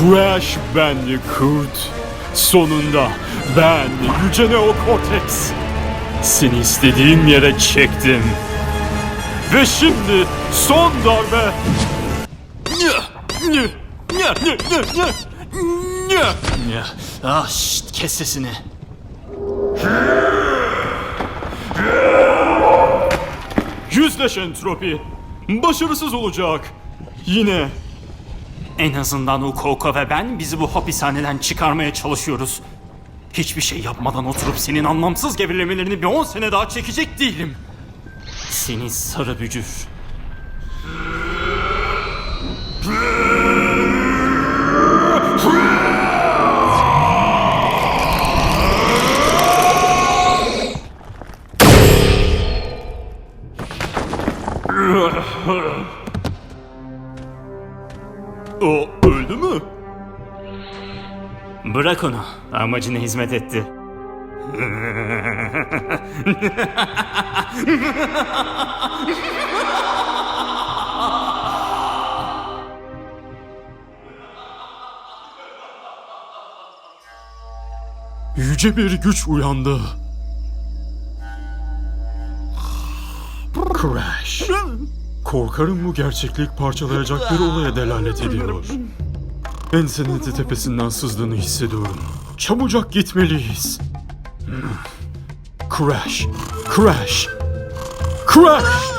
Crash Bandicoot. Sonunda ben Yüce Neo Cortex. Seni istediğim yere çektim. Ve şimdi son darbe. Ah şşt, kes sesini. Yüzleş entropi. Başarısız olacak. Yine. En azından Ukouka ve ben bizi bu hapishaneden çıkarmaya çalışıyoruz. Hiçbir şey yapmadan oturup senin anlamsız gerilemelerini bir 10 sene daha çekecek değilim. Seni sarı bücür. O öldü mü? Bırak onu. Amacına hizmet etti. Yüce bir güç uyandı. Crash. Korkarım bu gerçeklik parçalayacak bir olaya delalet ediyor. Ensenin eti tepesinden sızdığını hissediyorum. Çabucak gitmeliyiz. Crash. Crash. Crash.